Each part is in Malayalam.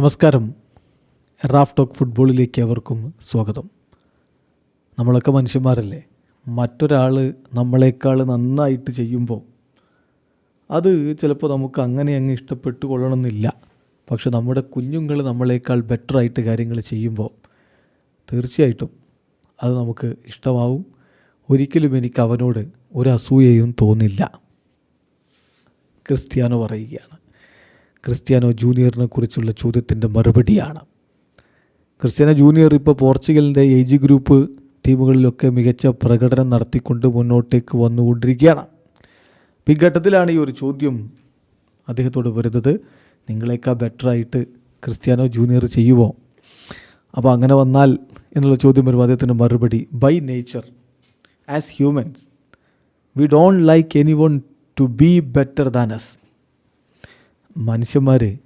നമസ്കാരം. റാഫ് ടോക്ക് ഫുട്ബോളിലേക്ക് അവർക്കും സ്വാഗതം. നമ്മളൊക്കെ മനുഷ്യന്മാരല്ലേ? മറ്റൊരാൾ നമ്മളെക്കാൾ നന്നായിട്ട് ചെയ്യുമ്പോൾ അത് ചിലപ്പോൾ നമുക്ക് അങ്ങനെ അങ്ങ് ഇഷ്ടപ്പെട്ടു കൊള്ളണമെന്നില്ല പക്ഷെ നമ്മുടെ കുഞ്ഞുങ്ങൾ നമ്മളെക്കാൾ ബെറ്ററായിട്ട് കാര്യങ്ങൾ ചെയ്യുമ്പോൾ തീർച്ചയായിട്ടും അത് നമുക്ക് ഇഷ്ടമാവും. ഒരിക്കലും എനിക്ക് അവനോട് ഒരു അസൂയയും തോന്നില്ല. ക്രിസ്ത്യാനോ പറയുകയാണ്. ക്രിസ്ത്യാനോ ജൂനിയറിനെ കുറിച്ചുള്ള ചോദ്യത്തിന്റെ മറുപടിയാണ്. ക്രിസ്ത്യാനോ ജൂനിയർ ഇപ്പോൾ പോർച്ചുഗലിന്റെ ഏജ് ഗ്രൂപ്പ് ടീമുകളിലൊക്കെ മികച്ച പ്രകടനം നടത്തിക്കൊണ്ട് മുന്നോട്ടേക്ക് വന്നുകൊണ്ടിരിക്കുകയാണ്. ഈ ഘട്ടത്തിലാണ് ഈ ഒരു ചോദ്യം അദ്ദേഹത്തോട് വരുന്നത്. നിങ്ങളെക്കാൾ ബെറ്ററായിട്ട് ക്രിസ്ത്യാനോ ജൂനിയർ ചെയ്യുമോ അപ്പോൾ അങ്ങനെ വന്നാൽ എന്നുള്ള ചോദ്യം വരുമ്പോൾ അദ്ദേഹത്തിന്റെ മറുപടി by nature as humans we don't like any one to be better than us മനുഷ്യന്മാർ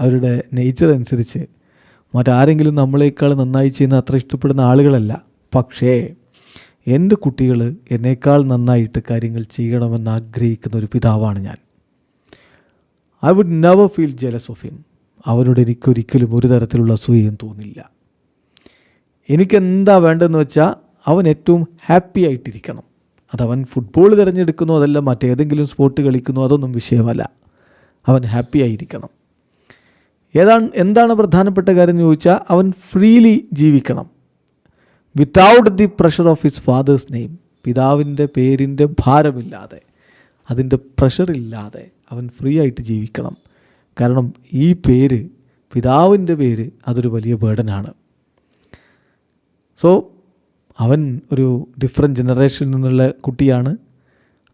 അവരുടെ നേച്ചർ അനുസരിച്ച് മറ്റാരെങ്കിലും നമ്മളെക്കാൾ നന്നായി ചെയ്യുന്ന അത്ര ഇഷ്ടപ്പെടുന്ന ആളുകളല്ല. പക്ഷേ എന്റെ കുട്ടികൾ എന്നേക്കാൾ നന്നായിട്ട് കാര്യങ്ങൾ ചെയ്യണമെന്ന് ആഗ്രഹിക്കുന്ന ഒരു പിതാവാണ് ഞാൻ. I would never feel jealous of him അവനോട് എനിക്കൊരിക്കലും ഒരു തരത്തിലുള്ള അസൂയയും തോന്നില്ല. എനിക്കെന്താ വേണ്ടതെന്ന് വെച്ചാൽ അവൻ ഏറ്റവും ഹാപ്പി ആയിട്ടിരിക്കണം. അതവൻ ഫുട്ബോൾ തിരഞ്ഞെടുക്കുന്നോ അതല്ല മറ്റേതെങ്കിലും സ്പോർട്ട് കളിക്കുന്നോ അതൊന്നും വിഷയമല്ല. അവൻ ഹാപ്പി ആയിരിക്കണം. ഏതാണ് എന്താണ് പ്രധാനപ്പെട്ട കാര്യം എന്ന് ചോദിച്ചാൽ അവൻ ഫ്രീലി ജീവിക്കണം. Without the pressure of his father's name പിതാവിന്റെ പേരിന്റെ ഭാരമില്ലാതെ അതിന്റെ പ്രഷറില്ലാതെ അവൻ ഫ്രീ ആയിട്ട് ജീവിക്കണം. കാരണം ഈ പേര് പിതാവിന്റെ പേര് അതൊരു വലിയ ബേഡനാണ് സോ അവൻ ഒരു ഡിഫറെന്റ് ജനറേഷനിൽ നിന്നുള്ള കുട്ടിയാണ്.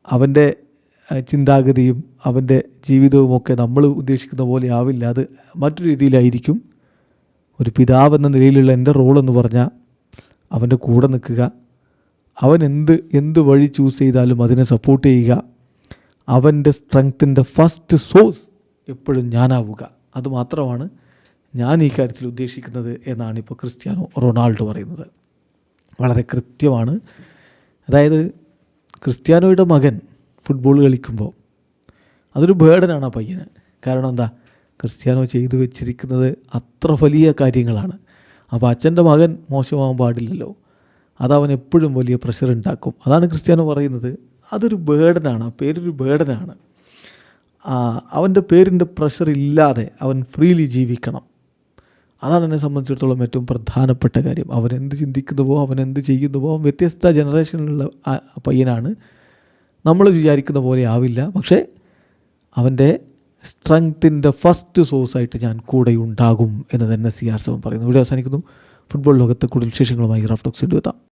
അവന്റെ ചിന്താഗതിയും അവന്റെ ജീവിതവും ഒക്കെ നമ്മൾ ഉദ്ദേശിക്കുന്ന പോലെ ആവില്ല. അത് മറ്റൊരു രീതിയിലായിരിക്കും. ഒരു പിതാവ് എന്ന നിലയിലുള്ള എന്റെ റോൾ എന്ന് പറഞ്ഞാൽ അവന്റെ കൂടെ നിൽക്കുക. അവൻ എന്ത് എന്ത് വഴി ചൂസ് ചെയ്താലും അതിനെ സപ്പോർട്ട് ചെയ്യുക. അവന്റെ സ്ട്രെങ്ത്തിന്റെ ഫസ്റ്റ് സോഴ്സ് എപ്പോഴും ഞാനാവുക. അതുമാത്രമാണ് ഞാൻ ഈ കാര്യത്തിൽ ഉദ്ദേശിക്കുന്നത് എന്നാണ് ഇപ്പോൾ ക്രിസ്ത്യാനോ റൊണാൾഡോ പറയുന്നത്. വളരെ കൃത്യമാണ്. അതായത് ക്രിസ്ത്യാനോയുടെ മകൻ ഫുട്ബോൾ കളിക്കുമ്പോൾ അതൊരു ബേഡനാണ് ആ പയ്യന്. കാരണം എന്താ? ക്രിസ്ത്യാനോ ചെയ്തു വെച്ചിരിക്കുന്നത് അത്ര വലിയ കാര്യങ്ങളാണ്. അപ്പോൾ അച്ഛന്റെ മകൻ മോശമാകാൻ പാടില്ലല്ലോ. അതവൻ എപ്പോഴും വലിയ പ്രഷർ ഉണ്ടാക്കും. അതാണ് ക്രിസ്ത്യാനോ പറയുന്നത്. അതൊരു ബേഡനാണ് ആ പേരൊരു ബേഡനാണ് അവന്റെ പേരിന്റെ പ്രഷർ ഇല്ലാതെ അവൻ ഫ്രീലി ജീവിക്കണം. അതാണ് എന്നെ സംബന്ധിച്ചിടത്തോളം ഏറ്റവും പ്രധാനപ്പെട്ട കാര്യം. അവൻ എന്ത് ചിന്തിക്കുന്നുവോ അവൻ എന്ത് ചെയ്യുന്നുവോ അവൻ വ്യത്യസ്ത ജനറേഷനിലുള്ള പയ്യനാണ്. നമ്മൾ വിചാരിക്കുന്ന പോലെ ആവില്ല. പക്ഷേ അവന്റെ സ്ട്രെങ്ത്തിന്റെ ഫസ്റ്റ് സോഴ്സായിട്ട് ഞാൻ കൂടെ ഉണ്ടാകും എന്ന് തന്നെ സി ആർ സെവൻ പറയുന്നു. ഇവിടെ അവസാനിക്കുന്നു. ഫുട്ബോൾ ലോകത്തെ കൂടുതൽ വിശേഷങ്ങളുമായി റാഫ്റ്റോക്സിന്റെ എത്താം.